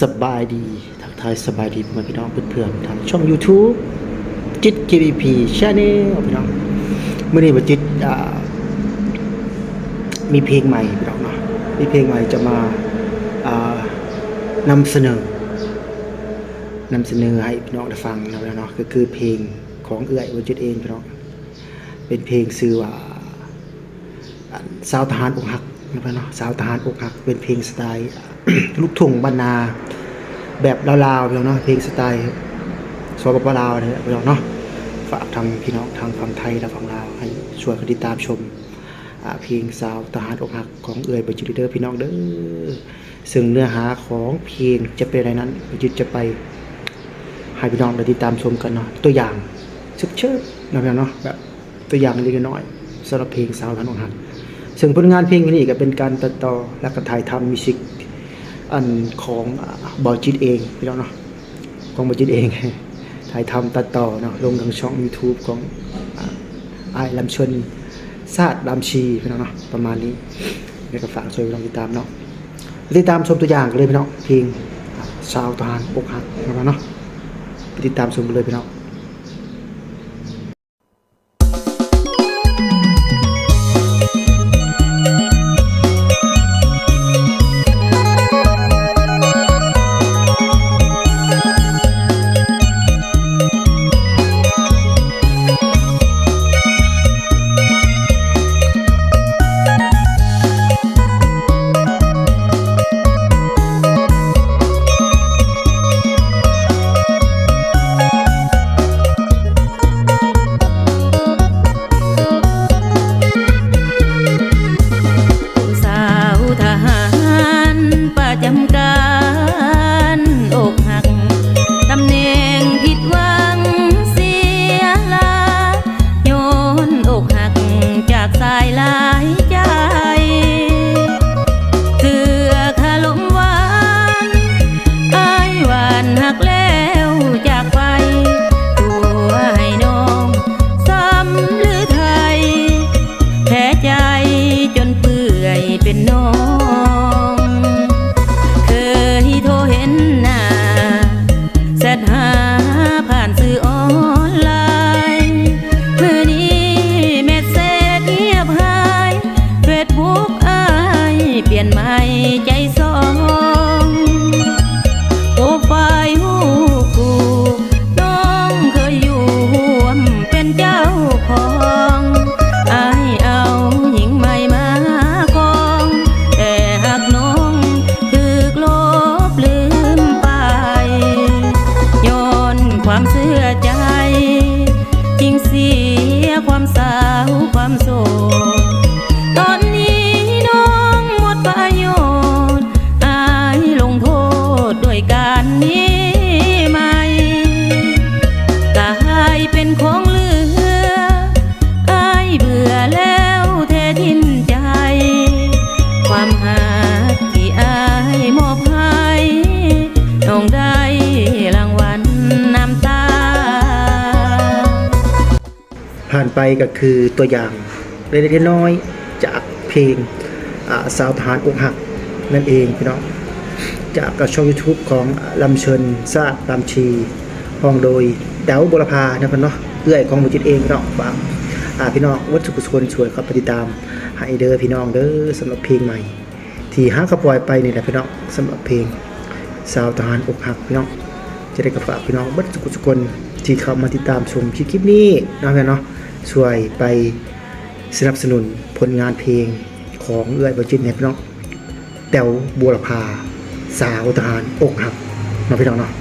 สบายดี ทักทายสบายดีพ่อแม่พี่น้องเพื่อนๆทางช่อง YouTube จิต KBP Channel พี่น้องเมื่อนี้มาจิตมีเพลงใหม่พี่น้องเนาะมีเพลงใหม่จะมาานำเสนอนำเสนอให้พี่น้องได้ฟังนะพี่น้องเนาะก็คือเพลงของเอื้อยวจิตเองพี่น้องเป็นเพลงชื่อว่า สาวทหารอกหักนะครับเนาะสาวทหารอกหัก เป็นเพลงสไตล์ลูกทุ่งบรรณา แบบลาวๆพี่องเนาะเพลงสไตล์สปปลาวเนี่ยพี่น้องเนาะฝากทางพี่น้องทางฝั่งไทยและฝั่งลาวให้ช่วยกันติดตามชมเพลงสาวทหารอกหักของเอ่ยบัจิตรเดอร์พี่น้องเด้อซึ่งเนื้อหาของเพลงจะเป็นอะไรนั้นบัจิตรจะไปให้พี่น้องได้ติดตามชมกันเนาะตัวอย่างชึบเชิบๆนะพี่น้องเนาะแบบตัวอย่างเล็กน้อยๆสำหรับเพลงสาวทหารอกหัก ซึ่งผลงานเพลงนี้ก็เป็นการตัดต่อและก็ถ่ายทำมิวสิกอันของบอจิตเองพี่น้องเนาะของบอจิตเอง ถ่ายทำตัดต่อเนาะลงทางช่อง YouTube ของไอ้ลำชนซาดลำชีพี่น้องเนาะประมาณนี้แล้วก็ฝากช่วยพี่น้องติดตามเนาะติดตามชมตัวอย่างกันเลยพี่น้องเพลงอ่าวทหารอกหักนะครับเนาะติดตามชมกันเลยพี่น้อง ผ่านไปก็คือตัวอย่างเล็กๆน้อยๆจากเพลงสาวทหารอกหักนั่นเองพี่น้องจากกับช่อง YouTube ของลำเชิญซาดลำชีห้องโดยแดวบุรพานะพี่น้องเอื้อยของบุจิตเองพี่น้องฝากพี่น้องวัตถุกุศลช่วยเข้าปติดตามให้เด้อพี่น้องเด้อสำหรับเพลงใหม่ ที่ห้างกระปล่อยไปนี่แหละพี่น้องสำหรับเพลงสาวทหารอกหักพี่น้องจะได้กระฝากพี่น้องเบัดสุกุสกลที่เข้ามาติดตามชมคลิปนี้นะพี่น้อง ช่วยไปสนับสนุนผลงานเพลงของเอื้อยบจิตเนี่ยพี่น้องแต๋วบัวลพาสาวทหารอกหักเนาะพี่น้องเนาะ